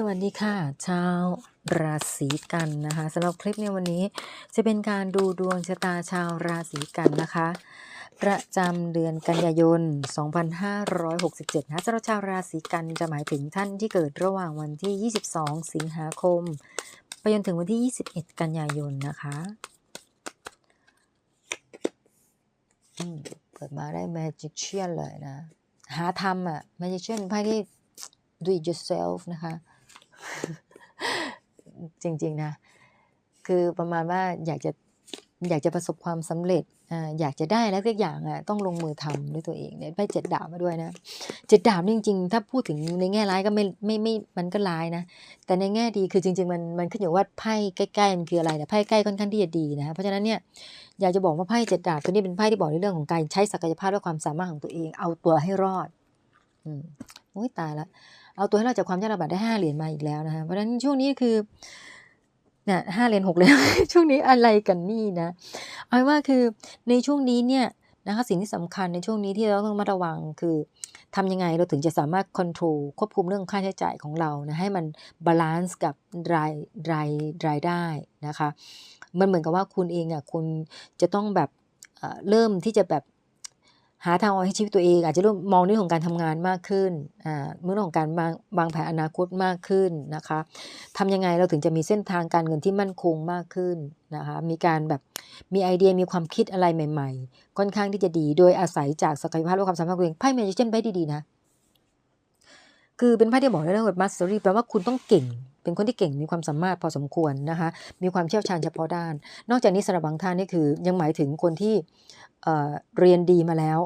สวัสดีค่ะ ชาวราศีกันนะคะสำหรับคลิปในวันนี้จะเป็นการดูดวงชะตาชาวราศีกันนะคะ ประจำเดือนกันยายน 2567นะสำหรับชาวราศีกันจะหมายถึงท่านที่เกิดระหว่างวันที่ 22 สิงหาคม ไปจนถึงวันที่ 21 กันยายนนะคะเปิดมาได้ Magician เลยนะ หาทำอะ Magician เป็นไพ่ที่ do it yourself นะคะ จริง ๆ นะ คือประมาณว่าอยากจะอยากจะประสบความสำเร็จอยากจะได้แล้วทุกอย่างอะต้องลงมือทำด้วยตัวเองเนี่ยไพ่เจ็ดดาบมาด้วยนะเจ็ดดาบจริง ๆ ถ้าพูดถึงในแง่ร้ายก็ไม่ไม่ไม่มันก็ร้ายนะ แต่ในแง่ดีคือจริง ๆ มันมันขึ้นอยู่ว่าไพ่ใกล้ๆมันคืออะไรแต่ไพ่ใกล้ค่อนข้างที่จะดีนะเพราะฉะนั้นเนี่ยอยากจะบอกว่าไพ่เจ็ดดาบตัวนี้เป็นไพ่ที่บอกในเรื่องของการใช้ศักยภาพและความสามารถของตัวเอง เอาตัวให้รอด อืมโอ้ยตายละ เอาตัวให้เราจากความยากลำบากได้ห้าเหรียญมาอีกแล้วนะคะเพราะฉะนั้นช่วงนี้คือเนี่ยห้าเหรียญหกเหรียญช่วงนี้อะไรกันนี่นะเอาว่าคือในช่วงนี้เนี่ยนะคะสิ่งที่สำคัญในช่วงนี้ที่เราต้องระมาระวังคือทำยังไงเราถึงจะสามารถควบคุมควบคุมเรื่องค่าใช้จ่ายของเรานะให้มันบาลานซ์กับรายรายรายได้นะคะ มันเหมือนกับว่าคุณเองอะคุณจะต้องแบบเริ่มที่จะแบบ หาทางออกให้ชีวิตตัวเอง อาจจะเริ่มมองเรื่องของการทำงานมากขึ้นอ่าเรื่องของการวางวางแผนอนาคตมากขึ้นนะคะทำยังไงเราถึงจะมีเส้นทางการเงินที่มั่นคงมากขึ้นนะคะมีการแบบมีไอเดียมีความคิดอะไรใหม่ ๆ ค่อนข้างที่จะดีโดยอาศัยจากศักยภาพและความสามารถตัวเองไพ่เมจิเชนไพ่ดีๆนะคือเป็นไพ่ที่บอกเรื่องของมาสเตอรี่แปลว่าคุณต้องเก่งเป็นคนที่เก่งมีความสามารถพอสมควรนะคะ มีความเชี่ยวชาญเฉพาะด้าน นอกจากนี้สำหรับบางท่านนี่คือยังหมายถึงคนที่เเรียนดีมาแล้ว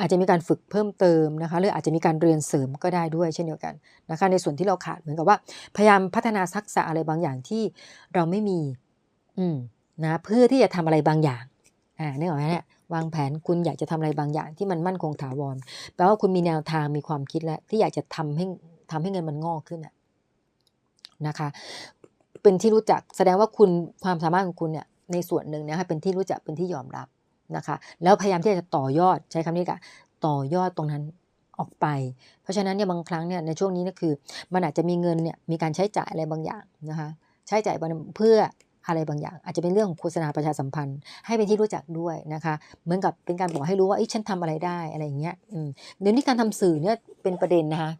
อาจจะมีการฝึกเพิ่มเติมนะคะหรืออาจจะมีการเรียนเสริมก็ได้ด้วยเช่นเดียวกันนะคะในส่วนที่เราขาดเหมือนกับว่า พยายามพัฒนาทักษะอะไรบางอย่างที่เราไม่มี อืมนะเพื่อที่จะทำอะไรบางอย่างอ่านึกออกไหมเนี่ยวางแผนคุณอยากจะทำอะไรบางอย่างที่มันมั่นคงถาวรแปลว่าคุณมีแนวทางมีความคิดแล้วที่อยากจะทำให้ทำให้เงินมันงอกขึ้นอะนะคะ เป็นที่รู้จักแสดงว่าคุณความสามารถของคุณเนี่ยในส่วนหนึ่งนะคะเป็นที่รู้จักเป็นที่ยอมรับ นะคะ แล้วพยายามที่จะต่อยอดใช้คำนี้กันต่อยอดตรงนั้นออกไป เพราะฉะนั้นเนี่ยบางครั้งเนี่ยในช่วงนี้นี่คือ มันอาจจะมีเงินเนี่ยมีการใช้จ่ายอะไรบางอย่างนะคะใช้จ่ายเพื่ออะไรบางอย่าง อาจจะเป็นเรื่องของโฆษณาประชาสัมพันธ์ ให้เป็นที่รู้จักด้วยนะคะเหมือนกับเป็นการบอกให้รู้ว่าเอ้ฉันทำอะไรได้อะไรอย่างเงี้ยเดี๋ยวนี้การทำสื่อเนี่ยเป็นประเด็นนะคะ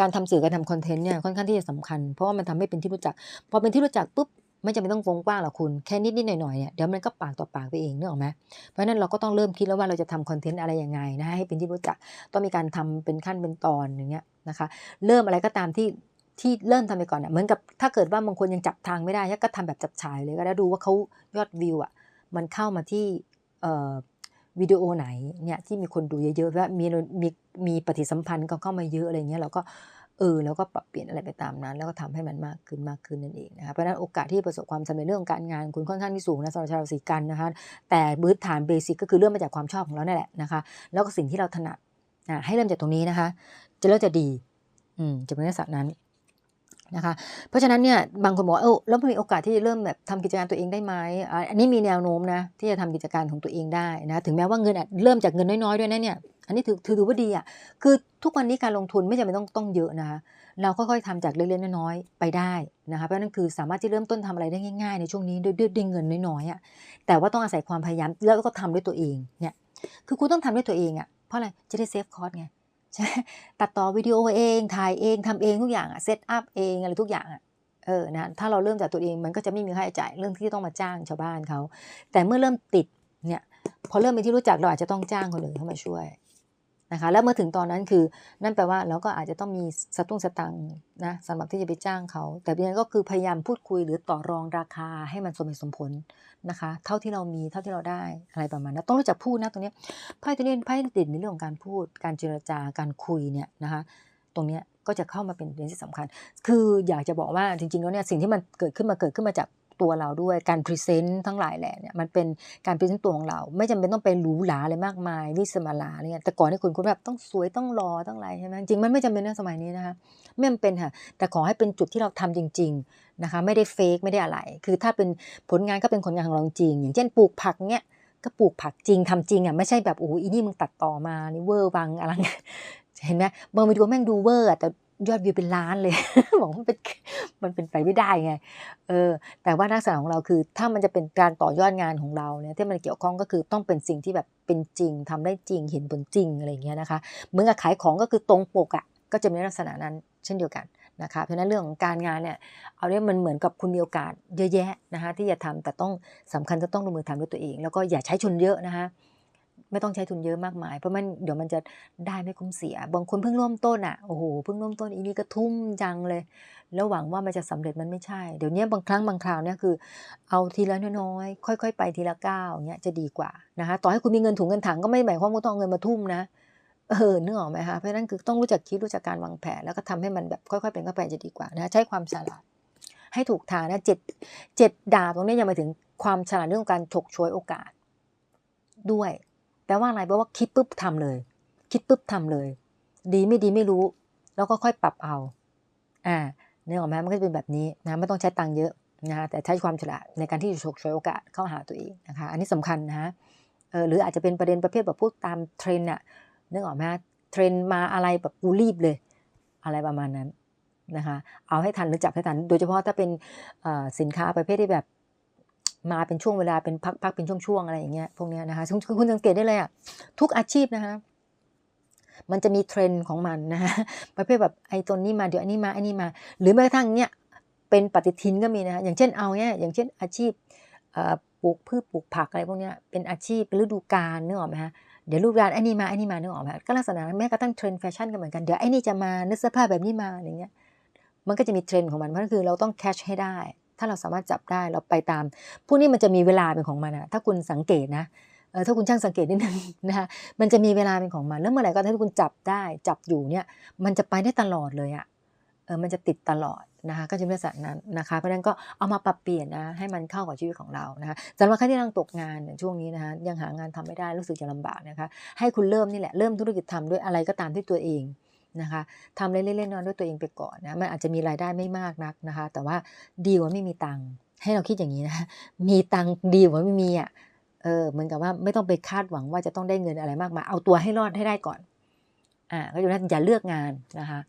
การทำสื่อการทำคอนเทนต์เนี่ยค่อนข้างที่จะสำคัญ เพราะว่ามันทำให้เป็นที่รู้จัก พอเป็นที่รู้จักปุ๊บ ไม่จำเป็นต้องวงกว้างหรอกคุณแค่นิดนิดหน่อยหน่อยๆเนี่ยเดี๋ยวมันก็ปากต่อปากไปเองเนกออกไหมเพราะฉะนั้นเราก็ต้องเริ่มคิดแล้วว่าเราจะทำคอนเทนต์อะไรยังไงนะให้เป็นที่รู้จักต้องมีการทำเป็นขั้นเป็นตอนอย่างเงี้ยนะคะ เริ่มอะไรก็ตามที่ที่เริ่มทำไปก่อนเนี่ยเหมือนกับถ้าเกิดว่าบางคนยังจับทางไม่ได้ก็ทำแบบจับฉายเลยก็ได้ดูว่าเขายอดวิวอะมันเข้ามาที่เอ่อวิดีโอไหนเนี่ยที่มีคนดูเยอะๆว่ามีมีมีปฏิสัมพันธ์เขาเข้ามาเยอะอะไรเงี้ยเราก็ เออแล้วก็ปรับเปลี่ยนอะไรไปตามนั้น แล้วก็ทำให้มันมากขึ้นมากขึ้นนั่นเองนะคะเพราะฉะนั้นโอกาสที่ประสบความสำเร็จเรื่องของการงานคุณค่อนข้างที่สูงนะสำหรับชาวราศีกันนะคะแต่พื้นฐานเบสิกก็คือเริ่มมาจากความชอบของเรานั่นแหละนะคะแล้วก็สิ่งที่เราถนัดอะให้เริ่มจากตรงนี้นะคะ จะเริ่มจะดี อืมจะเป็นลักษณะนั้น นะคะเพราะฉะนั้นเนี่ยบางคนบอกว่าเออแล้วมันมีโอกาสที่จะเริ่มแบบทำกิจการตัวเองได้ไหมอันนี้มีแนวโน้มนะที่จะทำกิจการของตัวเองได้นะถึงแม้ว่าเงินเริ่มจากเงินน้อยๆด้วยนะเนี่ยอันนี้ถือถือว่าดีอะคือทุกวันนี้การลงทุนไม่จำเป็นต้องต้องเยอะนะคะเราค่อยๆทำจากเล็กๆน้อยๆไปได้นะคะเพราะนั้นคือสามารถที่เริ่มต้นทำอะไรได้ง่ายๆ ในช่วงนี้ด้วยด้วยด้วยเงินน้อยๆอะแต่ว่าต้องอาศัยความพยายามแล้วก็ทำด้วยตัวเองเนี่ยคือคุณต้องทำด้วยตัวเองอะเพราะอะไรจะได้เซฟคอร์สไง ตัดต่อวิดีโอเอง ถ่ายเองทำเองทุกอย่างอะเซตอัพเองอะไรทุกอย่างอะเออนะถ้าเราเริ่มจากตัวเองมันก็จะไม่มีค่าใช้จ่ายเรื่องที่ต้องมาจ้างชาวบ้านเขาแต่เมื่อเริ่มติดเนี่ยพอเริ่มเป็นที่รู้จักเราอาจจะต้องจ้างคนอื่นเข้ามาช่วย นะคะแล้วเมื่อถึงตอนนั้นคือ นั่นแปลว่าเราก็อาจจะต้องมีสตุ้งสตังนะสำหรับที่จะไปจ้างเขา แต่ยังไงก็คือพยายามพูดคุยหรือต่อรองราคาให้มันสมเหตุสมผลนะคะ เท่าที่เรามีเท่าที่เราได้อะไรประมาณนั้นต้องรู้จักพูดนะตรงนี้ไพ่ตัวนี้ไพ่ติดในเรื่องของการพูด การเจรจาการคุยเนี่ยนะคะตรงนี้ก็จะเข้ามาเป็นเรื่องที่สำคัญ คืออยากจะบอกว่าจริงๆแล้วเนี่ยสิ่งที่มันเกิดขึ้นมาเกิดขึ้นมาจาก ตัวเราด้วยการพรีเซนต์ทั้งหลายแหละเนี่ยมันเป็นการพรีเซนต์ตัวของเรา ไม่จำเป็นต้องไปหรูหราอะไรมากมายวิสมาลาอะไรเงี้ยแต่ก่อนที่คุณคุณแบบต้องสวยต้องรอต้องอะไรใช่ไหมจริงมันไม่จำเป็นนะสมัยนี้นะคะไม่จำเป็นค่ะแต่ขอให้เป็นจุดที่เราทำจริง ๆนะคะ ไม่ได้เฟกไม่ได้อะไร คือถ้าเป็นผลงานก็เป็นผลงานของเราจริง อย่างเช่นปลูกผักเนี้ยก็ปลูกผักจริงทำจริงอะไม่ใช่แบบโอ้อีนี่มึงตัดต่อมานี่เวอร์วังอะไรเห็นไหมบางวิดีโอแม่งดูเวอร์อะแต่ ยอดวิวเป็นล้านเลยบอกว่ามันเป็นมันเป็นไปไม่ได้ไงเออแต่ว่าลักษณะของเราคือ ถ้ามันจะเป็นการต่อยอดงานของเราเนี่ยที่มันเกี่ยวข้องก็คือต้องเป็นสิ่งที่แบบเป็นจริงทำได้จริงเห็นผลจริงอะไรเงี้ยนะคะเหมือนกับขายของก็คือตรงปกอะ่ะก็จะมีลักษณะนั้นเช่นเดียวกันนะคะเพราะนั้นเรื่องของการงานเนี่ยเอาเรียกมันเหมือนกับคุณมีโอกาสเยอะแยะนะคะที่จะทำแต่ต้องสำคัญจะต้องลงมือทำด้วยตัวเอง แล้วก็อย่าใช้ทุนเยอะนะคะ ไม่ต้องใช้ทุนเยอะมากมาย เพราะมันเดี๋ยวมันจะได้ไม่คุ้มเสีย บางคนเพิ่งเริ่มต้นอะโอ้โหเพิ่งเริ่มต้นอีนี่ก็ทุ่มจังเลย แล้วหวังว่ามันจะสำเร็จมันไม่ใช่ เดี๋ยวนี้บางครั้งบางคราวเนี่ยคือ เอาทีละน้อยๆค่อย ๆ ไปทีละก้าวเงี้ยจะดีกว่านะคะต่อให้คุณมีเงินถุงเงินถังก็ไม่หมายความว่าต้องเอาเงินมาทุ่มนะเออนึกออกไหมคะเพราะนั้นคือต้องรู้จักคิดรู้จักการวางแผนแล้วก็ทำให้มันแบบค่อยๆเป็นค่อยไปจะดีกว่านะใช้ความฉลาดให้ถูกทางนะเจ็ดเจ็ดดาบตรงนี้ยังมาถึงความฉลาดเรื่องการฉกฉวยโอกาส ด้วย แปลว่าอะไรแปลว่าคิดปุ๊บทำเลย คิดปุ๊บทำเลย ดีไม่ดีไม่รู้ แล้วก็ค่อยปรับเอา อ่าเนื้อออกไหมมันก็จะเป็นแบบนี้นะไม่ต้องใช้ตังค์เยอะนะแต่ใช้ความฉลาดในการที่จะฉกฉวยโอกาสเข้าหาตัวเองนะคะ อันนี้สำคัญนะเออหรืออาจจะเป็นประเด็นประเภทแบบพูดตามเทรนด์อะนึกออกไหมเทรนมาอะไรแบบกูรีบเลย อะไรประมาณนั้นนะคะ เอาให้ทันหรือจับให้ทัน โดยเฉพาะถ้าเป็นสินค้าประเภทที่แบบ มาเป็นช่วงเวลาเป็นพักๆเป็นช่วงๆอะไรอย่างเงี้ยพวกเนี้ยนะคะคุณสังเกตได้เลยอะทุกอาชีพนะคะมันจะมีเทรนด์ของมันนะคะประเภทแบบไอ้ตัวนี้มาเดี๋ยวอันนี้มาอันนี้มา หรือแม้กระทั่งเนี้ยเป็นปฏิทินก็มีนะคะอย่างเช่นเอาเนี้ยอย่างเช่นอาชีพปลูกพืชปลูกผักอะไรพวกเนี้ยเป็นอาชีพเป็นฤดูกาลนึกออกไหมคะเดี๋ยวรูปการอันนี้มาอันนี้มานึกออกไหมก็ลักษณะแม้กระทั่งเทรนด์แฟชั่นก็เหมือนกันเดี๋ยวไอ้นี่จะมาเนื้อเสื้อผ้าแบบนี้มาอะไรเงี้ยมันก็จะมีเทรนด์ของมันเพราะคือเราต้องแคชให้ได้ ถ้าเราสามารถจับได้เราไปตาม พวกนี้มันจะมีเวลาเป็นของมันอะถ้าคุณสังเกตนะถ้าคุณช่างสังเกตนิดนึงนะคะมันจะมีเวลาเป็นของมันแล้วเมื่อไหร่ก็ถ้าคุณจับได้จับอยู่เนี่ยมันจะไปได้ตลอดเลยอะเออมันจะติดตลอดนะคะก็จะเป็นลักษณะนั้นนะคะเพราะนั้นก็เอามาปรับเปลี่ยนนะให้มันเข้ากับชีวิตของเรานะคะสำหรับใครที่กำลังตกงานช่วงนี้นะคะยังหางานทำไม่ได้รู้สึกจะลำบากนะคะให้คุณเริ่มนี่แหละเริ่มธุรกิจทำด้วยอะไรก็ตามที่ตัวเอง นะคะทำเล่นๆนอนด้วยตัวเองไปก่อนนะมันอาจจะมีรายได้ไม่มากนักนะคะ แต่ว่าดีกว่าไม่มีตังค์ให้เราคิดอย่างนี้นะมีตังค์ดีกว่าไม่มีอะเออเหมือนกับว่าไม่ต้องไปคาดหวังว่าจะต้องได้เงินอะไรมากมายเอาตัวให้รอดให้ได้ก่อนอ่าก็อยู่นั้นอย่าเลือกงานนะคะ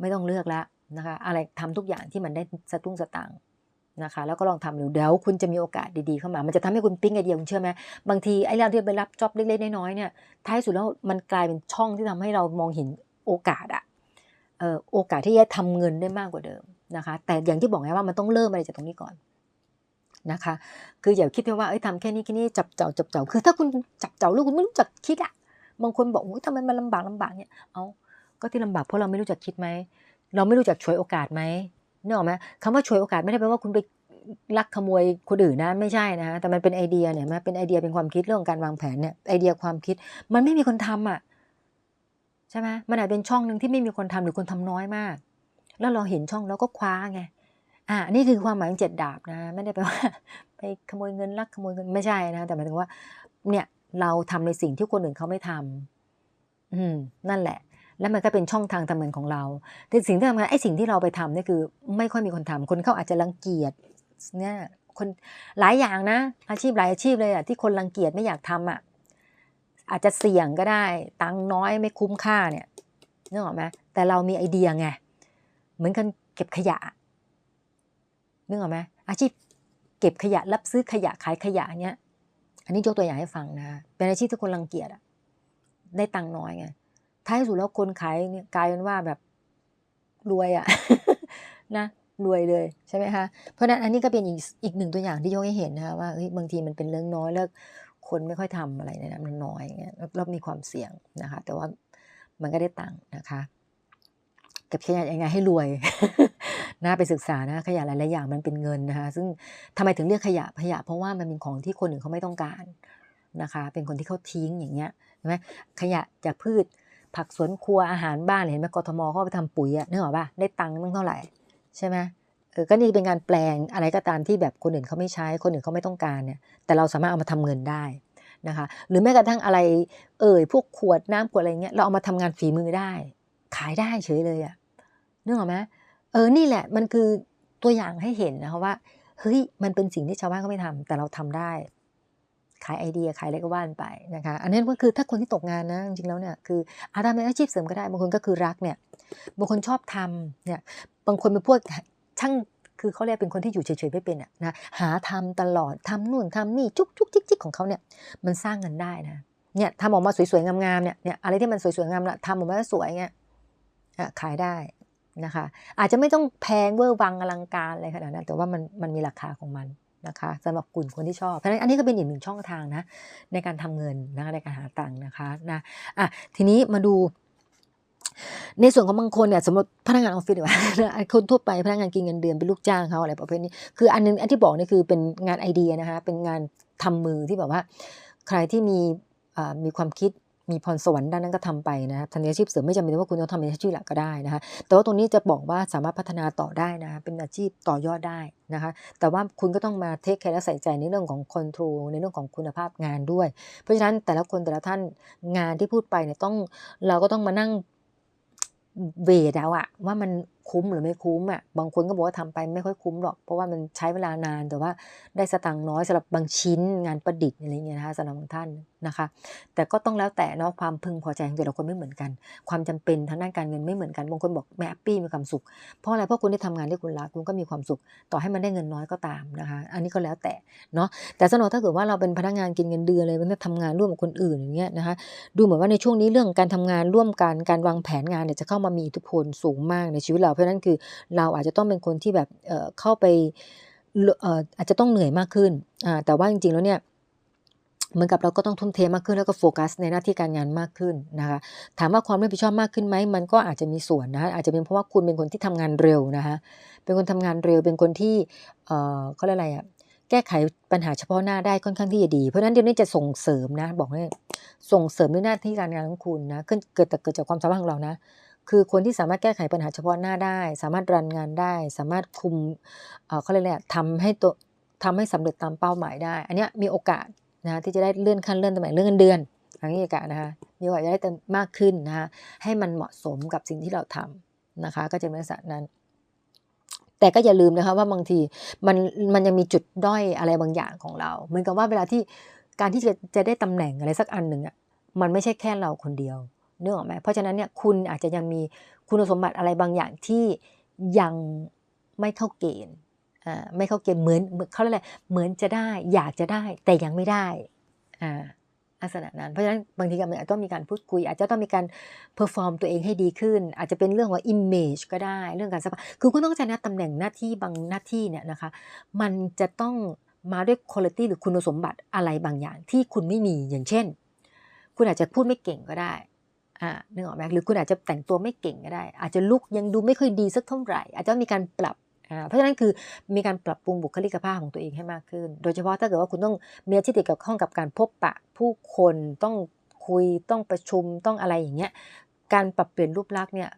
ไม่ต้องเลือกและนะคะ อะไรทำทุกอย่างที่มันได้สตุ้งสตังนะคะ แล้วก็ลองทำดูเดี๋ยวคุณจะมีโอกาสดีๆเข้ามา มันจะทำให้คุณปิ้งไอเดียคุณเชื่อไหมบางทีไอ้เราที่ไปรับจ็อบเล็กๆน้อยๆเนี่ยท้ายสุดแล้วมันกลายเป็นช่องที่ทำให้เรามองเห็น โอกาสอะโอกาสที่จะทำเงินได้มากกว่าเดิมนะคะ แต่อย่างที่บอกไงว่ามันต้องเริ่มอะไรจากตรงนี้ก่อนนะคะ คืออย่าคิดว่าเอ้ยทำแค่นี้แค่นี้จับเจ้าจับเจ้าคือถ้าคุณจับเจ้าลูกคุณไม่รู้จักคิดอะบางคนบอกโอ้ยทำไมมันลำบากลำบากเนี่ยเอาก็ที่ลำบากเพราะเราไม่รู้จักคิดไหมเราไม่รู้จักช่วยโอกาสไหมนึกออกไหมคำว่าช่วยโอกาสไม่ได้แปลว่าคุณไปลักขโมยคนอื่นนะไม่ใช่นะแต่มันเป็นไอเดียเนี่ยมันเป็นไอเดียเป็นความคิดเรื่องการวางแผนเนี่ยไอเดียความคิดมันไม่มีคนทำอะ ใช่ไหมมันอาจเป็นช่องหนึ่งที่ไม่มีคนทำหรือคนทำน้อยมาก แล้วเราเห็นช่องแล้วก็คว้าไงอ่านี่คือความหมายของเจ็ดดาบนะไม่ได้แปลว่า ไปขโมยเงินลักขโมยเงินไม่ใช่นะแต่หมายถึงว่า เนี่ยเราทำในสิ่งที่คนอื่นเขาไม่ทำอืม นั่นแหละ แล้วมันก็เป็นช่องทางทำเงินของเราแต่สิ่งที่ทำงานไอ้สิ่งที่เราไปทำนี่คือ ไม่ค่อยมีคนทำคนเขาอาจจะรังเกียจเนี่ยคนหลายอย่างนะ อาชีพหลายอาชีพเลยอะที่คนรังเกียจไม่อยากทำอะ อาจจะเสี่ยงก็ได้ ตังน้อยไม่คุ้มค่าเนี่ยนึกออกไหมแต่เรามีไอเดียไง เหมือนกันเก็บขยะนึกออกไหมอาชีพเก็บขยะรับซื้อขยะขายขยะเนี้ย อันนี้ยกตัวอย่างให้ฟังนะ เป็นอาชีพที่คนรังเกียจอะได้ตังน้อยไง ท้ายสุดแล้วคนขายเนี่ยกลายเป็นว่าแบบรวยอะนะรวยเลยใช่ไหมคะ เพราะนั้นอันนี้ก็เป็นอีกอีกหนึ่งตัวอย่างที่ยกให้เห็นนะคะว่าบางทีมันเป็นเรื่องน้อยแล้ว คนไม่ค่อยทำอะไรเนี่ยมันน้อยเงี้ยแล้วมีความเสี่ยงนะคะ แต่ว่ามันก็ได้ตังค์นะคะเก็บขยะยังไงให้รวยน่าไปศึกษานะขยะหลายๆอย่างมันเป็นเงินนะคะ ซึ่งทำไมถึงเรียกขยะขยะ เพราะว่ามันเป็นของที่คนอื่นเขาไม่ต้องการนะคะ เป็นคนที่เขาทิ้งอย่างเงี้ยใช่ไหมขยะจากพืชผักสวนครัวอาหารบ้านเห็นไหมกทมเขาไปทำปุ๋ยอะนึกออกป่ะได้ตังค์ตั้งเท่าไหร่ใช่ไหม ออก็นี่เป็นการแปลงอะไรก็ตามที่แบบคนอื่นเขาไม่ใช้ คนอื่นเขาไม่ต้องการเนี่ย แต่เราสามารถเอามาทำเงินได้นะคะ หรือแม้กระทั่งอะไรเอ่ยพวกขวดน้ำขวดอะไรเงี้ยเราเอามาทำงานฝีมือได้ ขายได้เฉยเลยอะนึกออกไหมเออนี่แหละมันคือตัวอย่างให้เห็นนะคะว่าเฮ้ยมันเป็นสิ่งที่ชาวบ้านเขาไม่ทำแต่เราทำได้ ขายไอเดียขายอะไรก็ว่านไปนะคะ อันนี้ก็คือถ้าคนที่ตกงานนะจริงๆแล้วเนี่ยคืออาทำเป็นอาชีพเสริมก็ได้บางคนก็คือรักเนี่ยบางคนชอบทำเนี่ยบางคนเป็นพวก ช่างคือเขาเรียกเป็นคนที่อยู่เฉยๆไม่เป็นอะนะหาทำตลอดทำนู่นทำนี่จุกจุกจิกจิกของเขาเนี่ยมันสร้างเงินได้นะเนี่ยทำออกมาสวยๆงามๆเนี่ยเนี่ยอะไรที่มันสวยๆงามละทำออกมาแล้วสวยเงี้ยอะขายได้นะคะ อาจจะไม่ต้องแพงเวอร์วังอลังการอะไรขนาดนั้นแต่ว่ามันมันมีราคาของมันนะคะสำหรับกลุ่มคนที่ชอบเพราะฉะนั้นอันนี้ก็เป็นอีกหนึ่งช่องทางนะในการทำเงินนะคะในการหาตังค์นะคะนะอะทีนี้มาดู ในส่วนของบางคนเนี่ยสมมติพนักงานออฟฟิศหรือว่าคนทั่วไปพนักงานกินเงินเดือนเป็นลูกจ้างเขาอะไรประเภทนี้ คืออันนึงอันที่บอกนี่คือเป็นงานไอเดียนะคะ เป็นงานทำมือที่แบบว่า ใครที่มีมีความคิดมีพรสวรรค์ด้านนั้นก็ทำไปนะครับทำอาชีพเสริมไม่จำเป็นว่าคุณต้องทำเป็นอาชีพหลักก็ได้นะคะ แต่ว่าตรงนี้จะบอกว่าสามารถพัฒนาต่อได้นะคะเป็นอาชีพต่อยอดได้นะคะ แต่ว่าคุณก็ต้องมาเทคแคร์และใส่ใจในเรื่องของคอนโทรลในเรื่องของคุณภาพงานด้วย เพราะฉะนั้นแต่ละคนแต่ละท่านงานที่พูดไปเนี่ยต้องเราก็ต้องมานั่ง เวทเอาอะว่ามัน คุ้มหรือไม่คุ้มอะบางคนก็บอกว่าทำไปไม่ค่อยคุ้มหรอก เพราะว่ามันใช้เวลานานแต่ว่าได้สตังค์น้อยสำหรับบางชิ้นงานประดิษฐ์อะไรเงี้ยนะคะสำหรับบางท่านนะคะ แต่ก็ต้องแล้วแต่เนาะความพึงพอใจของแต่ละคนไม่เหมือนกัน ความจำเป็นทางด้านการเงินไม่เหมือนกันบางคนบอกแม่แฮปปี้มีความสุข เพราะอะไรเพราะคุณได้ทำงานที่คุณรักคุณก็มีความสุข ต่อให้มันได้เงินน้อยก็ตามนะคะ อันนี้ก็แล้วแต่เนาะแต่สำหรับถ้าเกิดว่าเราเป็นพนักงานกินเงินเดือนเลยมันจะทำงานร่วมกับคนอื่นอย่างเงี้ยนะคะดูเหมือนว่าในช่วงนี้เรื่องการทำงานร่วมกันการวางแผนงานเนี่ยจะเข้ามามีอิทธิพลสูงมากในชีวิตเราเพราะนั้นคือเราอาจจะต้องเป็นคนที่แบบเข้าไปอาจจะต้องเหนื่อยมากขึ้น แต่ว่าจริงๆแล้วเนี่ยเหมือนกับเราก็ต้องทุ่มเทมากขึ้นแล้วก็โฟกัสในหน้าที่การงานมากขึ้นนะคะถามว่าความรับผิดชอบมากขึ้นไหมมันก็อาจจะมีส่วนนะอาจจะเป็นเพราะว่าคุณเป็นคนที่ทำงานเร็วนะคะเป็นคนทำงานเร็วเป็นคนที่เขาเรียกอะไรอะแก้ไขปัญหาเฉพาะหน้าได้ค่อนข้างที่จะดี เพราะนั้นเดี๋ยวนี้จะส่งเสริมนะ บอกให้ส่งเสริมด้วยหน้าที่การงานของคุณนะเกิดเกิดแต่เกิดจากความสามารถของเรานะ คือคนที่สามารถแก้ไขปัญหาเฉพาะหน้าได้ สามารถรันงานได้ สามารถคุมเขาเรียกอะไรอะทำให้ตัวทำให้สำเร็จตามเป้าหมายได้ อันนี้มีโอกาสนะที่จะได้เลื่อนขั้นเลื่อนตำแหน่งเลื่อนเงินเดือนอันนี้โอกาสนะคะมีโอกาสจะได้เติมมากขึ้นนะคะให้มันเหมาะสมกับสิ่งที่เราทำนะคะ ก็จะเป็นลักษณะนั้น แต่ก็อย่าลืมนะคะว่าบางทีมันมันยังมีจุดด้อยอะไรบางอย่างของเรา เหมือนกับว่าเวลาที่การที่จะจะได้ตำแหน่งอะไรสักอันหนึ่งอะมันไม่ใช่แค่เราคนเดียว เนื่องออกไหมเพราะฉะนั้นเนี่ยคุณอาจจะยังมีคุณสมบัติอะไรบางอย่างที่ยังไม่เข้าเกณฑ์ไม่เข้าเกณฑ์เหมือนเขาเรียกอะไรเหมือนจะได้ อยากจะได้แต่ยังไม่ได้อ่าลักษณะนั้นเพราะฉะนั้นบางทีก็อาจจะต้องมีการพูดคุย อาจจะต้องมีการเพอร์ฟอร์มตัวเองให้ดีขึ้น อาจจะเป็นเรื่องของ image ก็ได้เรื่องการสภาพคือคุณต้องเข้าใจนะตำแหน่งหน้าที่บางหน้าที่เนี่ยนะคะ มันจะต้องมาด้วยคุณภาพหรือคุณสมบัติอะไรบางอย่างที่คุณไม่มีอย่างเช่น คุณอาจจะพูดไม่เก่งก็ได้ อ่านึกออกไหมหรือคุณอาจจะแต่งตัวไม่เก่งก็ได้ อาจจะลุกยังดูไม่ค่อยดีสักเท่าไหร่ อาจจะต้องมีการปรับอ่าเพราะฉะนั้นคือมีการปรับปรุงบุคลิกภาพของตัวเองให้มากขึ้น โดยเฉพาะถ้าเกิดว่าคุณต้องมีอาชีพเกี่ยวข้องกับการพบปะ ผู้คนต้องคุยต้องประชุมต้องอะไรอย่างเงี้ยการปรับเปลี่ยนรูปลักษณ์เนี่ย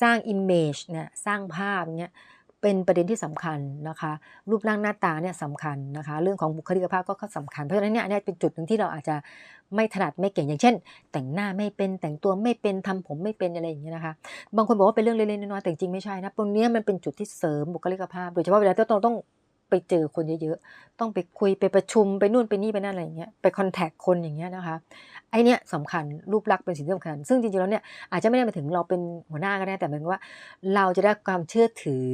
สร้าง image เนี่ยสร้างภาพเนี่ย เป็นประเด็นที่สำคัญนะคะ รูปร่างหน้าตาเนี่ยสำคัญนะคะ เรื่องของบุคลิกภาพก็สำคัญ เพราะฉะนั้นเนี่ยเป็นจุดหนึ่งที่เราอาจจะไม่ถนัดไม่เก่งอย่างเช่น แต่งหน้าไม่เป็นแต่งตัวไม่เป็นทำผมไม่เป็นอะไรอย่างเงี้ยนะคะ บางคนบอกว่าเป็นเรื่องเล็กๆน้อยๆแต่จริงๆไม่ใช่นะตรงเนี้ยมันเป็นจุดที่เสริมบุคลิกภาพ โดยเฉพาะเวลาที่เราต้องไปเจอคนเยอะๆ ต้องไปคุยไปประชุมไปนู่นไปนี่ไปนั่นอะไรอย่างเงี้ย ไปคอนแทคคนอย่างเงี้ยนะคะ ไอเนี้ยสำคัญรูปลักษณ์เป็นสิ่งที่สำคัญ ซึ่งจริงๆแล้วเนี่ยอาจจะไม่ได้มาถึงเราเป็นหัวหน้าก็ได้แต่หมายว่าเราจะได้ความเชื่อถือ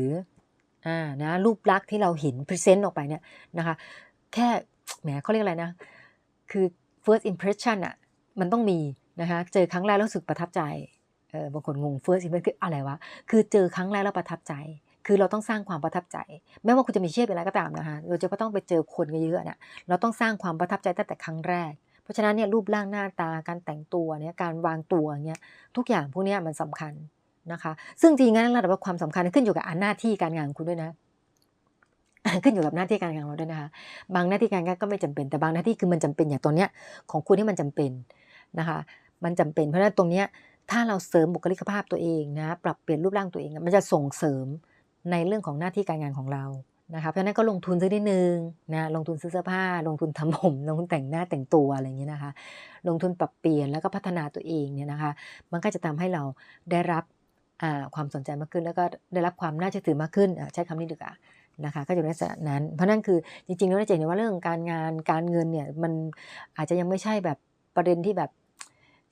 อ่านะรูปลักษณ์ที่เราเห็นพรีเซนต์ออกไปเนี่ยนะคะแค่แหมเขาเรียกอะไรนะ คือ first impression อะมันต้องมีนะคะเจอครั้งแรกแล้วรู้สึกประทับใจเออบางคนงง first impression คืออะไรวะคือเจอครั้งแรกแล้วประทับใจคือเราต้องสร้างความประทับใจ แม้ว่าคุณจะมีเชื่อเป็นอะไรก็ตามนะคะเราจะต้องไปเจอคนเยอะๆเนี่ยเราต้องสร้างความประทับใจตั้งแต่ครั้งแรก เพราะฉะนั้นเนี่ยรูปร่างหน้าตาการแต่งตัวเนี่ยการวางตัวเนี่ยทุกอย่างพวกนี้มันสำคัญ นะคะ ซึ่งจริงๆแล้วระดับความสำคัญขึ้นอยู่กับหน้าที่การงานของคุณด้วยนะ ขึ้นอยู่กับหน้าที่การงานเราด้วยนะคะ บางหน้าที่การงานก็ไม่จำเป็น แต่บางหน้าที่คือมันจำเป็นอย่างตัวเนี้ยของคุณที่มันจำเป็นนะคะ มันจำเป็น เพราะฉะนั้นตรงเนี้ยถ้าเราเสริมบุคลิกภาพตัวเองนะ ปรับเปลี่ยนรูปร่างตัวเอง มันจะส่งเสริมในเรื่องของหน้าที่การงานของเรานะคะเพราะฉะนั้นก็ลงทุนซื้อนิดนึงนะลงทุนซื้อเสื้อผ้า ลงทุนทำผมลงทุนแต่งหน้าแต่งตัวอะไรอย่างเงี้ยนะคะ ลงทุนปรับเปลี่ยนแล้วก็พัฒนาตัวเองเนี่ยนะคะ มันก็จะทำให้เราได้รับ ความสนใจมากขึ้น แล้วก็ได้รับความน่าเชื่อถือมากขึ้นใช้คำนี้ดีกว่านะคะก็จะเป็นลักษณะนั้น เพราะนั่นคือจริงๆแล้วเราจะเห็นว่าเรื่องการงานการเงินเนี่ยมันอาจจะยังไม่ใช่แบบประเด็นที่แบบ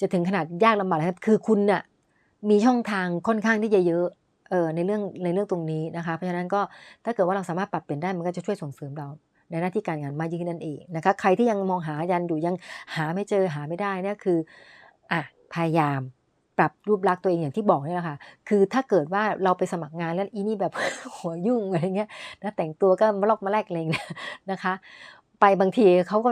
จะถึงขนาดยากลำบากนะครับคือคุณน่ะมีช่องทางค่อนข้างที่จะเยอะเออในเรื่องในเรื่องตรงนี้นะคะ เพราะฉะนั้นก็ถ้าเกิดว่าเราสามารถปรับเปลี่ยนได้มันก็จะช่วยส่งเสริมเราในหน้าที่การงานมากยิ่งขึ้นนั่นเองนะคะ ใครที่ยังมองหายันอยู่ยังหาไม่เจอหาไม่ได้นี่คืออะพยายาม ปรับรูปลักษณ์ตัวเองอย่างที่บอกนี่แหละค่ะ คือถ้าเกิดว่าเราไปสมัครงานแล้วอีนี่แบบหัวยุ่งอะไรเงี้ยนะแต่งตัวก็มาลอกมาแลกอะไรเงี้ยนะคะ ไปบางทีเขาก็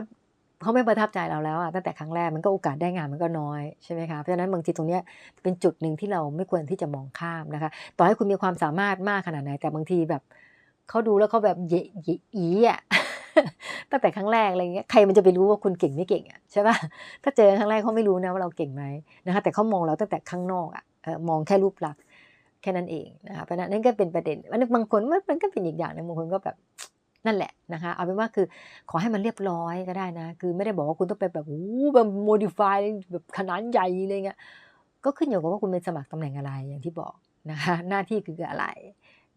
เขาไม่ประทับใจเราแล้วอะตั้งแต่ครั้งแรกมันก็โอกาสได้งานมันก็น้อยใช่ไหมคะเพราะฉะนั้นบางทีตรงเนี้ยเป็นจุดหนึ่งที่เราไม่ควรที่จะมองข้ามนะคะ ต่อให้คุณมีความสามารถมากขนาดไหนแต่บางทีแบบเขาดูแล้วเขาแบบเยเยอีอะ ตั้งแต่ครั้งแรกอะไรเงี้ยใครมันจะไปรู้ว่าคุณเก่งไม่เก่งอะใช่ป่ะถ้าเจอครั้งแรกเขาไม่รู้นะว่าเราเก่งไหมนะคะแต่เขามองเราตั้งแต่ข้างนอกอะมองแค่รูปลักษณ์แค่นั้นเองนะคะเพราะนั้นนั่นก็เป็นประเด็นวันนึงบางคนมันก็เป็นอีกอย่างหนึงบางคนก็แบบนั่นแหละนะคะเอาเป็นว่าคือขอให้มันเรียบร้อยก็ได้นะ คือไม่ได้บอกว่าคุณต้องไปแบบโอ้แบบโมดิฟายแบบขนาดใหญ่อะไรเงี้ยก็ขึ้นอยู่กับว่าคุณเป็นสมัครตำแหน่งอะไรอย่างที่บอกนะคะหน้าที่คืออะไร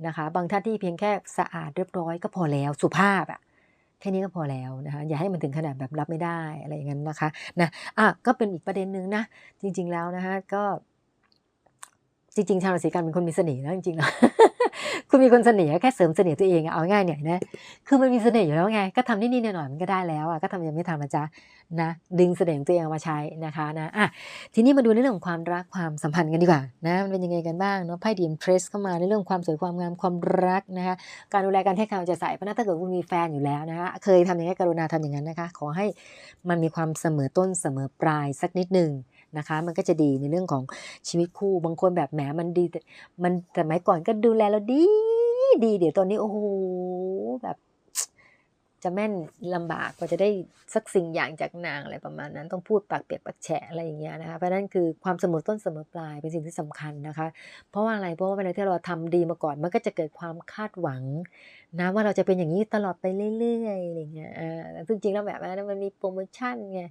นะคะ บางท่าที่เพียงแค่สะอาดเรียบร้อยก็พอแล้วสุภาพอะ แค่นี้ก็พอแล้วนะคะอย่าให้มันถึงขนาดแบบรับไม่ได้อะไรอย่างนั้นนะคะนะอะก็เป็นอีกประเด็นหนึ่งนะจริง ๆแล้วนะคะก็ จริงๆชาวราศีกันเป็นคนมีเสน่ห์นะจริงๆแล้วคุณมีคนเสน่ห์แค่เสริมเสน่ห์ตัวเองเอาง่ายเนี่ยนะคือมันมีเสน่ห์อยู่แล้วไง ก็ทำนิดๆหน่อยๆมันก็ได้แล้วอะก็ทำยังไม่ทำนะจ๊ะนะดึงเสน่ห์ตัวเองเอามาใช้นะคะนะอะทีนี้มาดูในเรื่องของความรักความสัมพันธ์กันดีกว่านะมันเป็นยังไงกันบ้างเนาะไพ่ดีมเพรสเข้ามาในเรื่องความสวยความงามความรักนะคะการดูแลการให้การเอาใจใส่เพราะนั้นถ้าเกิดคุณมีแฟนอยู่แล้วนะคะเคยทำอย่างนี้กรุณาทำอย่างนั้นนะคะ ขอให้มันมีความเสมอต้นเสมอปลายสักนิดหนึ่ง นะคะ มันก็จะดีในเรื่องของชีวิตคู่บางคนแบบแหมมันดีแต่มันแต่สมัยก่อนก็ดูแลเราดีดีเดี๋ยวตอนนี้โอ้โหแบบจะแม่นลำบากกว่าจะได้สักสิ่งอย่างจากนางอะไรประมาณนั้น ต้องพูดปากเปียกปากแฉะอะไรอย่างเงี้ยนะคะเพราะนั้นคือความเสมอต้นเสมอปลายเป็นสิ่งที่สำคัญนะคะ เพราะว่าอะไรเพราะว่าเวลาที่เราทำดีมาก่อน มันก็จะเกิดความคาดหวังนะว่าเราจะเป็นอย่างนี้ตลอดไปเรื่อยๆอะไรเงี้ยอ่าซึ่งจริงแล้วแบบนั้นมันมีโปรโมชั่นไง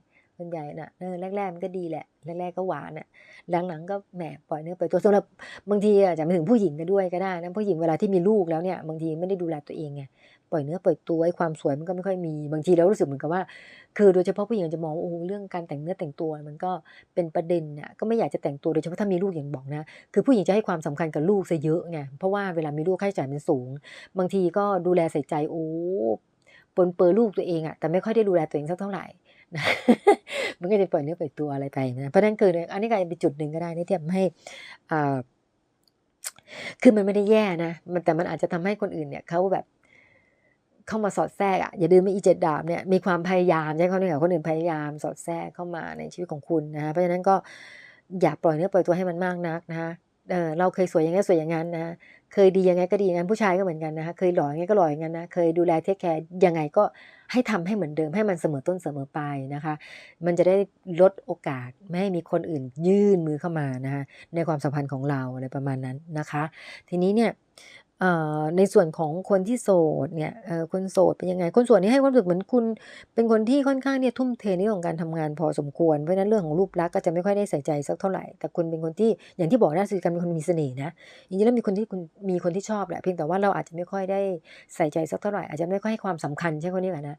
ส่วนใหญ่น่ะเออแรกๆมันก็ดีแหละ แรกๆก็หวานอะ หลังๆก็แหมปล่อยเนื้อปล่อยตัวสำหรับบางทีอาจจะไม่ถึงผู้หญิงก็ด้วยก็ได้นะผู้หญิงเวลาที่มีลูกแล้วเนี่ยบางทีไม่ได้ดูแลตัวเองไงปล่อยเนื้อปล่อยตัวไอ้ความสวยมันก็ไม่ค่อยมีบางทีเรารู้สึกเหมือนกับว่า คือโดยเฉพาะผู้หญิงจะมองโอ้โหเรื่องการแต่งเนื้อแต่งตัวมันก็เป็นประเด็นน่ะก็ไม่อยากจะแต่งตัวโดยเฉพาะถ้ามีลูกอย่างบอกนะคือผู้หญิงจะให้ความสำคัญกับลูกซะเยอะไงเพราะว่าเวลามีลูกค่าใช้จ่ายมันสูง บางทีก็ดูแลใส่ใจโอ้ปนเปื้อลูกตัวเองอะแต่ไม่ค่อยได้ดูแลตัวเองสักเท่าไหร่ มันก็จะปล่อยเนื้อปล่อยตัวอะไรไปนะเพราะนั่นคืออันนี้ก็เป็นจุดหนึ่งก็ได้ที่ทำให้อ่าคือมันไม่ได้แย่นะ มันแต่มันอาจจะทำให้คนอื่นเนี่ยเขาแบบเข้ามาสอดแทรกอะอย่าลืมว่าอีเจ็ดดาบเนี่ยมีความพยายามใช่เขาเนี่ยคนอื่นพยายามสอดแทรกเข้ามาในชีวิตของคุณนะเพราะฉะนั้นก็อย่าปล่อยเนื้อปล่อยตัวให้มันมากนักนะคะเออเราเคยสวยอย่างนี้สวยอย่างนั้นนะ เคยดียังไงก็ดีงั้นผู้ชายก็เหมือนกันนะคะเคยหล่ออย่างไงก็หล่ออย่างนั้นนะเคยดูแลเทคแคร์ยังไงก็ให้ทำให้เหมือนเดิมให้มันเสมอต้นเสมอปลายนะคะ มันจะได้ลดโอกาสไม่ให้มีคนอื่นยื่นมือเข้ามานะคะในความสัมพันธ์ของเราอะไรประมาณนั้นนะคะ ทีนี้เนี่ย ในส่วนของคนที่โสดเนี่ยคนโสดเป็นยังไง คนโสดนี่ให้ความรู้สึกเหมือนคุณ เป็นคนที่ค่อนข้างเนี่ยทุ่มเทในเรื่องของการทำงานพอสมควร เพราะฉะนั้นเรื่องของรูปลักษณ์ก็จะไม่ค่อยได้ใส่ใจสักเท่าไหร่ แต่คุณเป็นคนที่อย่างที่บอกนะสื่อการเป็นคนมีเสน่ห์นะจริงๆแล้วมีคนที่คุณมีคนที่ชอบแหละเพียงแต่ว่าเราอาจจะไม่ค่อยได้ใส่ใจสักเท่าไหร่อาจจะไม่ค่อยให้ความสำคัญใช่คนนี้แหละนะ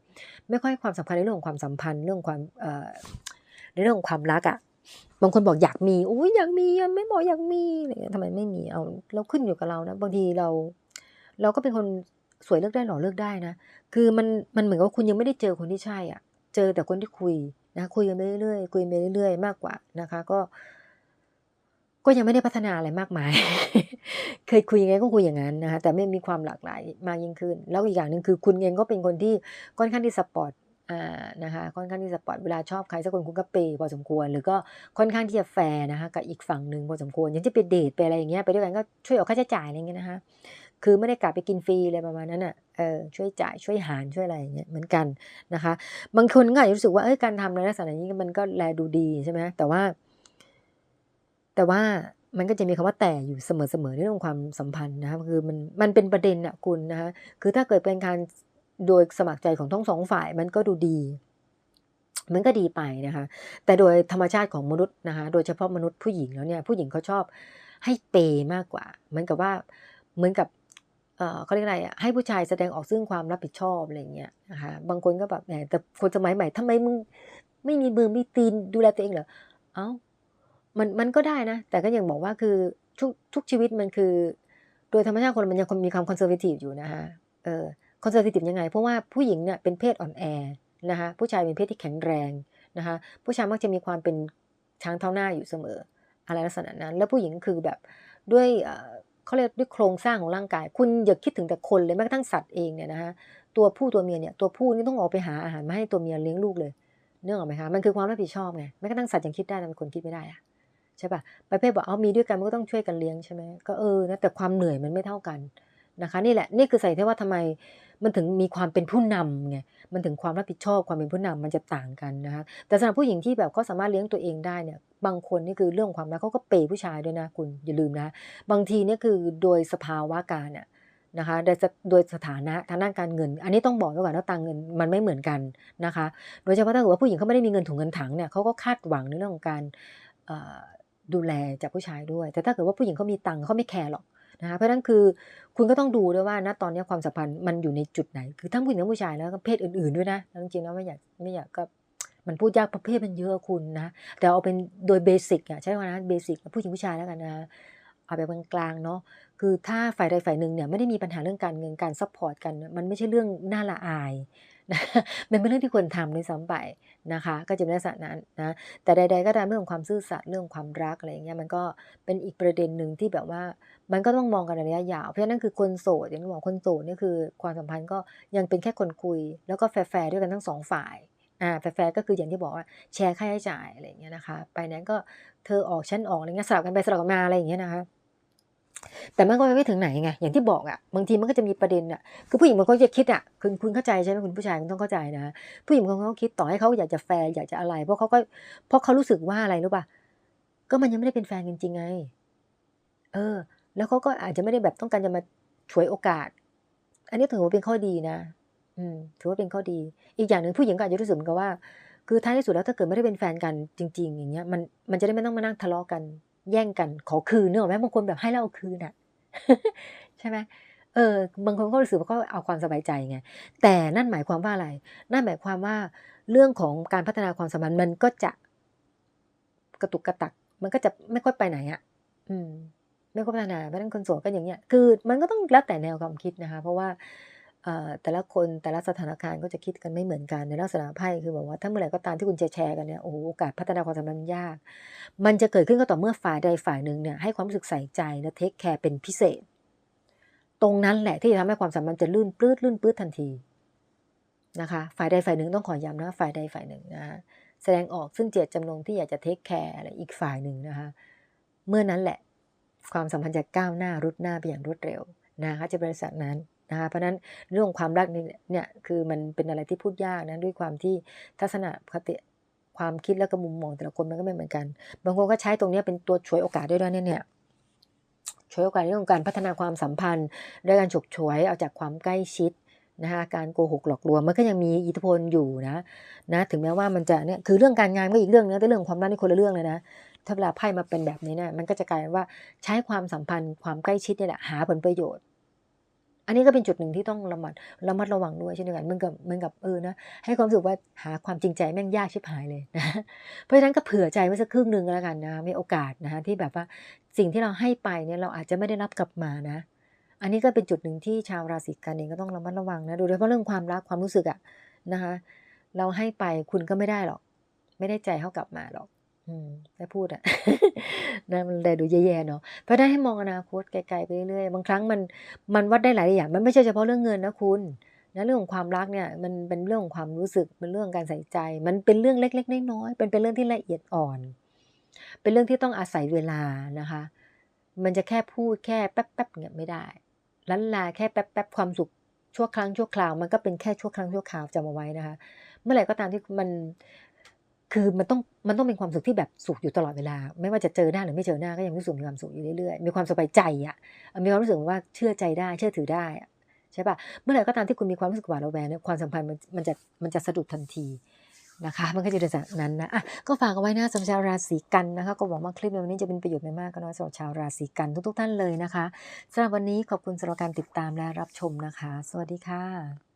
ไม่ค่อยให้ความสำคัญในเรื่องของความสัมพันธ์เรื่องความในเรื่องของความรักอะ บางคนบอกอยากมีอุ้ยอยากมีไม่บอกอยากมีอะไรเงี้ยทำไมไม่มีเอาเราขึ้นอยู่กับเรานะบางทีเรา เราก็เป็นคนสวยเลือกได้หล่อเลือกได้นะคือมันมันเหมือนกับคุณยังไม่ได้เจอคนที่ใช่อะ เจอแต่คนที่คุยนะคุยกันไปเรื่อยๆคุยไปเรื่อยๆมากกว่านะคะ ก็ ก็ยังไม่ได้พัฒนาอะไรมากมาย เคยคุยยังไงก็คุยอย่างนั้นนะคะแต่ไม่มีความหลากหลายมากยิ่งขึ้น แล้วอีกอย่างหนึ่งคือคุณเองก็เป็นคนที่ค่อนข้างที่สปอร์ต นะคะค่อนข้างที่สปอร์ตเวลาชอบใครสักคนคุณก็เปย์พอสมควร หรือก็ค่อนข้างที่จะแฟร์นะคะกับอีกฝั่งหนึ่งพอสมควรย่างที่ไปเดทไปอะไรอย่างเงี้ยไปด้วยกันก็ช่วยออกค่าใช้จ่ายอะไรเงี้ยนะคะคือไม่ได้กลับไปกินฟรีเลยประมาณนั้นอะเออช่วยจ่ายช่วยหารช่วยอะไรอย่างเงี้ยเหมือนกันนะคะ บางคนก็อาจจะรู้สึกว่าเอ้ยการทำในลักษณะนี้มันก็แลดูดีใช่ไหมแต่ว่า แต่ว่ามันก็จะมีคำว่าแต่อยู่เสมอๆในเรื่องความสัมพันธ์นะคะคือมันมันเป็นประเด็นอะคุณนะคะคือถ้าเกิดเป็นการ โดยสมัครใจของทั้งสองฝ่ายมันก็ดูดี มันก็ดีไปนะคะ แต่โดยธรรมชาติของมนุษย์นะคะ โดยเฉพาะมนุษย์ผู้หญิงแล้วเนี่ยผู้หญิงเขาชอบให้เปมากกว่า เหมือนกับว่าเหมือนกับเขาเรียกอะไรอะให้ผู้ชายแสดงออกซึ่งความรับผิดชอบอะไรเงี้ยนะคะบางคนก็แบบแหมแต่คนสมัยใหม่ทำไมมึงไม่มีมือมีตีนดูแลตัวเองเหรอเอ้ามันมันก็ได้นะ แต่ก็ยังบอกว่าคือทุกทุกชีวิตมันคือ โดยธรรมชาติคนมันยังมีความคอนเซอร์เวทีฟอยู่นะคะเออ คอนเซอร์วทีฟยังไง เพราะว่าผู้หญิงเนี่ยเป็นเพศอ่อนแอนะคะผู้ชายเป็นเพศที่แข็งแรงนะคะผู้ชายมักจะมีความเป็นช้างเท้าหน้าอยู่เสมอ อะไรลักษณะนั้น แล้วผู้หญิงคือแบบด้วยเขาเรียกด้วยโครงสร้างของร่างกาย คุณอย่าคิดถึงแต่คนเลยแม้กระทั่งสัตว์เองเนี่ยนะคะตัวผู้ตัวเมียเนี่ยตัวผู้นี่ต้องออกไปหาอาหารมาให้ตัวเมียเลี้ยงลูกเลยเนื่องออกไหมคะมันคือความรับผิดชอบไงแม้กระทั่งสัตว์ยังคิดได้แต่เป็นคนคิดไม่ได้อะใช่ปะประเภทบอกเอามีด้วยกันมันก็ต้องช่วยกันเลี้ยงใช่ไหมก็เออนะแต่ความเหนื่อยมันไม่เท่ากันนะคะ นี่แหละนี่คือใส่ที่ว่าทำไม มันถึงมีความเป็นผู้นำไงมันถึงความรับผิดชอบความเป็นผู้นำมันจะต่างกันนะคะแต่สำหรับผู้หญิงที่แบบเขาสามารถเลี้ยงตัวเองได้เนี่ยบางคนนี่คือเรื่องความรักเขาก็เปย์ผู้ชายด้วยนะคุณอย่าลืมนะ บางทีนี่คือโดยสภาวะการเนี่ยนะคะโดยสโดยสถานะทางด้านการเงิน อันนี้ต้องบอกไว้ก่อนว่าตังเงินมันไม่เหมือนกันนะคะ โดยเฉพาะถ้าเกิดว่าผู้หญิงเขาไม่ได้มีเงินถุงเงินถังเนี่ยเขาก็คาดหวังในเรื่องของการดูแลจากผู้ชายด้วย แต่ถ้าเกิดว่าผู้หญิงเขามีตังเขาไม่แคร์หรอก นะคะเพราะนั้นคือคุณก็ต้องดูด้วยว่าณตอนนี้ความสัมพันธ์มันอยู่ในจุดไหน คือทั้งผู้หญิงทั้งผู้ชายแล้วก็เพศอื่นๆด้วยนะจริงๆแล้วไม่อยากไม่อยากก็มันพูดยากประเภทมันเยอะคุณนะ แต่เอาเป็นโดยเบสิกอะใช้คำว่านะเบสิกผู้หญิงผู้ชายแล้วกันนะเอาแบบกลางๆเนาะคือถ้าฝ่ายใดฝ่ายหนึ่งเนี่ยไม่ได้มีปัญหาเรื่องการเงินการซัพพอร์ตกัน มันไม่ใช่เรื่องน่าละอาย มันเป็นเรื่องที่ควรทำด้วยซ้ำไปนะคะ ก็จะเป็นลักษณะนั้นนะแต่ใด ๆ ก็ตามเรื่องความซื่อสัตย์เรื่องความรักอะไรอย่างเงี้ยมันก็เป็นอีกประเด็นหนึ่งที่แบบว่า มันก็ต้องมองกันระยะยาวเพราะฉะนั้นคือคนโสดอย่างที่บอกคนโสดนี่คือ ความสัมพันธ์ก็ยังเป็นแค่คนคุย แล้วก็แฟร์ด้วยกันทั้งสองฝ่ายอ่าแฟร์ก็คืออย่างที่บอกว่าแชร์ค่าใช้จ่ายอะไรอย่างเงี้ยนะคะ ไปนั้นก็เธอออกฉันออกอะไรเงี้ยสลับกันไปสลับกันมาอะไรอย่างเงี้ยนะคะ แต่มันก็ไม่ถึงไหนไงอย่างที่บอกอะ่ะบางทีมันก็จะมีประเด็นอะ่ะคือผู้หญิงมันก็จะคิดอะ่ะคุณคุณเข้าใจใช่ไหมคุณผู้ชายคุณต้องเข้าใจนะ ผู้หญิงบางคนเขาคิดต่อให้เขาอยากจะแฟร์อยากจะอะไร เพราะเขาก็เพราะเขารู้สึกว่าอะไรรู้ป่ะก็มันยังไม่ได้เป็นแฟนกันจริงไง เออ แล้วเขาก็อาจจะไม่ได้แบบต้องการจะมาฉวยโอกาส อันนี้ถือว่าเป็นข้อดีนะ อืม ถือว่าเป็นข้อดี อีกอย่างหนึ่งผู้หญิงก็อาจจะรู้สึกเหมือนกับว่า คือท้ายที่สุดแล้วถ้าเกิดไม่ได้เป็นแฟนกันจริง ๆ อย่างเงี้ยมันมันจะได้ไม่ต้องมานั่งทะเลาะกัน แย่งกันขอคืนเนอะแม้บางคนแบบให้แล้วเอาคืนอะใช่ไหมเออบางคนก็รู้สึกว่าก็เอาความสบายใจไงแต่นั่นหมายความว่าอะไร นั่นหมายความว่าเรื่องของการพัฒนาความสัมพันธ์มันก็จะกระตุกกระตัก มันก็จะไม่ค่อยไปไหนอะ อืม ไม่ค่อยพัฒนาเพราะฉะนั้นคนโสดก็อย่างเงี้ย คือ มันก็ต้องแล้วแต่แนวความคิดนะคะ เพราะว่า แต่ละคนแต่ละสถานการณ์ก็จะคิดกันไม่เหมือนกันในลักษณะไพ่คือแบบว่าถ้าเมื่อไหร่ก็ตามที่คุณจะแชร์กันเนี่ยโอ้โอกาสพัฒนาความสัมพันธ์ยาก มันจะเกิดขึ้นก็ต่อเมื่อฝ่ายใดฝ่ายหนึ่งเนี่ยให้ความรู้สึกใส่ใจและเทคแคร์เป็นพิเศษ ตรงนั้นแหละที่จะทำให้ความสัมพันธ์จะลื่นปลื้ดลื่นปลื้ดทันทีนะคะ ฝ่ายใดฝ่ายหนึ่งต้องขอย้ำนะฝ่ายใดฝ่ายหนึ่งนะแสดงออกซึ่งเจตจำนงที่อยากจะเทคแคร์อะไรอีกฝ่ายหนึ่งนะคะ เมื่อนั้นแหละความสัมพันธ์จะก้าวหน้ารุดหน้าไปอย่างรวดเร็วนะคะจะบริษัทนั้น นะคะเพราะนั้นเรื่องความรักเนี่ยคือมันเป็นอะไรที่พูดยากนะด้วยความที่ทัศนคติความคิดแล้วก็มุมมองแต่ละคนมันก็ไม่เหมือนกัน บางคนก็ใช้ตรงนี้เป็นตัวช่วยโอกาสด้วยด้วยเนี่ยช่วยโอกาสเรื่องของการพัฒนาความสัมพันธ์ด้วยการฉกฉวยเอาจากความใกล้ชิดนะคะการโกหกหลอกลวงมันก็ยังมีอิทธิพลอยู่นะนะถึงแม้ว่ามันจะเนี่ยคือเรื่องการงานก็อีกเรื่องนึงแต่เรื่องความรักนี่คนละเรื่องเลยนะถ้าเวลาไพ่มาเป็นแบบนี้เนี่ยมันก็จะกลายว่าใช้ความสัมพันธ์ความใกล้ชิดนี่แหละหาผลประโยชน์ อันนี้ก็เป็นจุดหนึ่งที่ต้องระมัดระมัดระวังด้วยเช่นเดียวกันเหมือนกับเหมือนกับเออนะให้ความรู้สึกว่าหาความจริงใจแม่งยากชิบหายเลยนะเพราะฉะนั้นก็เผื่อใจไว้สักครึ่งหนึ่งแล้วกันนะมีโอกาสนะคะที่แบบว่าสิ่งที่เราให้ไปเนี่ยเราอาจจะไม่ได้รับกลับมานะ อันนี้ก็เป็นจุดหนึ่งที่ชาวราศีกันเองก็ต้องระมัดระวังนะโดยเฉพาะเรื่องความรักความรู้สึกอะนะคะ เราให้ไปคุณก็ไม่ได้หรอก ไม่ได้ใจเขากลับมาหรอกืมได้พูดอะนะมันเลยดูแย่ๆเนาะเพราะได้ให้มองอนาคตไกลๆไปเรื่อยๆบางครั้งมันมันวัดได้หลายอย่าง มันไม่ใช่เฉพาะเรื่องเงินนะคุณนะเรื่องของความรักเนี่ยมันเป็นเรื่องของความรู้สึกเป็นเรื่องการใส่ใจ มันเป็นเรื่องเล็กๆน้อยๆเป็นเป็นเรื่องที่ละเอียดอ่อน เป็นเรื่องที่ต้องอาศัยเวลานะคะ มันจะแค่พูดแค่แป๊บๆเนี่ยไม่ได้ลันลาแค่แป๊บๆความสุขชั่วครั้งชั่วคราว มันก็เป็นแค่ชั่วครั้งชั่วคราวจำเอาไว้นะคะ เมื่อไหร่ก็ตามที่มัน คือมันต้องมันต้องเป็นความสุขที่แบบสุขอยู่ตลอดเวลา ไม่ว่าจะเจอหน้าหรือไม่เจอหน้าก็ยังรู้สึกมีความสุขอยู่เรื่อยๆมีความสบายใจอะมีความรู้สึกว่าเชื่อใจได้ เชื่อถือได้ใช่ปะเมื่อไหร่ก็ตามที่คุณมีความรู้สึกหวาดระแวงเนี่ยความสัมพันธ์มันมันจะมันจะสะดุดทันทีนะคะ มันก็จะเป็นแบบนั้นนะอะก็ฝากเอาไว้นะสำหรับชาวราศีกันนะคะ ก็หวังว่าคลิปในวันนี้จะเป็นประโยชน์ไม่มากก็น้อยสำหรับชาวราศีกันทุกๆท่านเลยนะคะสำหรับวันนี้ขอบคุณสำหรับการติดตามและรับชมนะคะ สวัสดีค่ะ